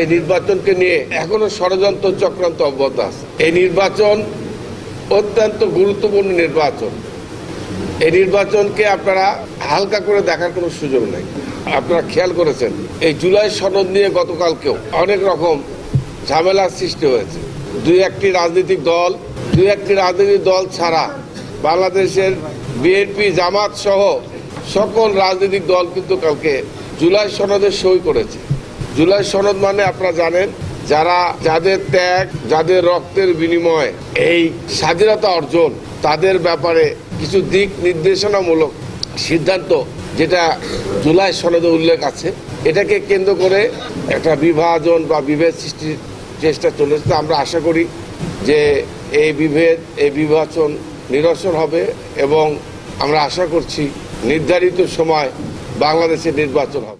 এই নির্বাচনকে নিয়ে এখনও ষড়যন্ত্র চক্রান্ত অব্যাহত আছে। এই নির্বাচন অত্যন্ত গুরুত্বপূর্ণ নির্বাচন। এই নির্বাচনকে আপনারা হালকা করে দেখার কোনো সুযোগ নেই। আপনারা খেয়াল করেছেন, এই জুলাই সনদ নিয়ে গতকালকেও অনেক রকম ঝামেলার সৃষ্টি হয়েছে। দুই একটি রাজনৈতিক দল, দুই একটি রাজনৈতিক দল ছাড়া বাংলাদেশের বিএনপি, জামাত সহ সকল রাজনৈতিক দল কিন্তু কালকে জুলাই সনদে সই করেছে। জুলাই সনদ মানে আপনারা জানেন, যারা, যাদের ত্যাগ, যাদের রক্তের বিনিময়ে, এই স্বাধীনতা অর্জন, তাদের ব্যাপারে কিছু দিক নির্দেশনামূলক সিদ্ধান্ত, যেটা জুলাই সনদে উল্লেখ আছে, এটাকে কেন্দ্র করে একটা বিভাজন বা বিভেদ সৃষ্টির চেষ্টা চলেছে। আমরা আশা করি যে এই বিভেদ, এই বিভাজন নিরসন হবে এবং আমরা আশা করছি নির্ধারিত সময় বাংলাদেশে নির্বাচন হবে।